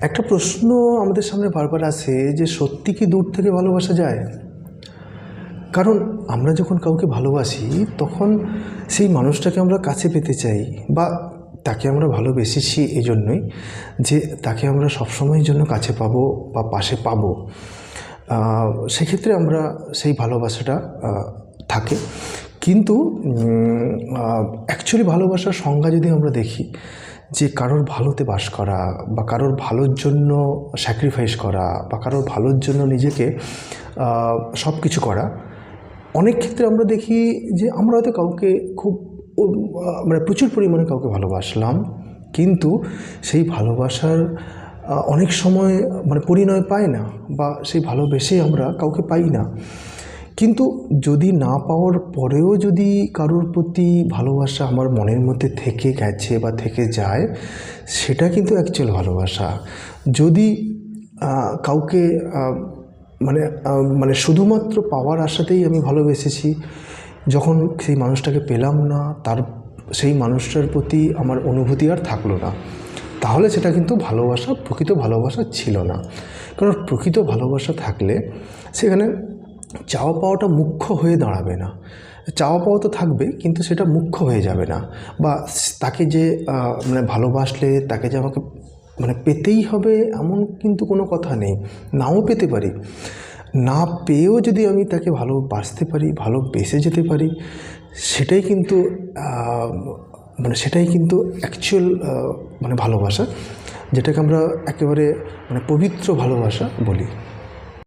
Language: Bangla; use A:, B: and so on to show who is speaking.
A: একটা প্রশ্ন আমাদের সামনে বারবার আসে যে সত্যি কি দূর থেকে ভালোবাসা যায়? কারণ আমরা যখন কাউকে ভালোবাসি, তখন সেই মানুষটাকে আমরা কাছে পেতে চাই বা তাকে আমরা ভালোবেসেছি এই জন্যই যে তাকে আমরা সবসময়ের জন্য কাছে পাবো বা পাশে পাবো। সেক্ষেত্রে আমরা সেই ভালোবাসাটা থাকে। কিন্তু অ্যাকচুয়ালি ভালোবাসার সংজ্ঞা যদি আমরা দেখি যে কারোর ভালোতে বাস করা বা কারোর ভালোর জন্য স্যাক্রিফাইস করা বা কারোর ভালোর জন্য নিজেকে সব কিছু করা, অনেক ক্ষেত্রে আমরা দেখি যে আমরা হয়তো কাউকে খুব মানে প্রচুর পরিমাণে কাউকে ভালোবাসলাম, কিন্তু সেই ভালোবাসার অনেক সময় মানে পরিণয় পায় না বা সেই ভালোবেসে আমরা কাউকে পাই না। কিন্তু যদি না পাওয়ার পরেও যদি কারোর প্রতি ভালোবাসা আমার মনের মধ্যে থেকে গেছে বা থেকে যায়, সেটা কিন্তু অ্যাকচুয়াল ভালোবাসা। যদি কাউকে মানে মানে শুধুমাত্র পাওয়ার আশাতেই আমি ভালোবেসেছি, যখন সেই মানুষটাকে পেলাম না, তার, সেই মানুষটার প্রতি আমার অনুভূতি আর থাকল না, তাহলে সেটা কিন্তু ভালোবাসা, প্রকৃত ভালোবাসা ছিল না। কারণ প্রকৃত ভালোবাসা থাকলে সেখানে চাওয়া পাওয়াটা মুখ্য হয়ে দাঁড়াবে না। চাওয়া পাওয়া তো থাকবে, কিন্তু সেটা মুখ্য হয়ে যাবে না। বা তাকে যে মানে ভালোবাসলে, তাকে যে আমাকে মানে পেতেই হবে, এমন কিন্তু কোনো কথা নেই। নাও পেতে পারি। না পেয়েও যদি আমি তাকে ভালোবাসতে পারি, ভালোবেসে যেতে পারি, সেটাই কিন্তু মানে সেটাই কিন্তু অ্যাকচুয়াল মানে ভালোবাসা, যেটাকে আমরা একেবারে মানে পবিত্র ভালোবাসা বলি।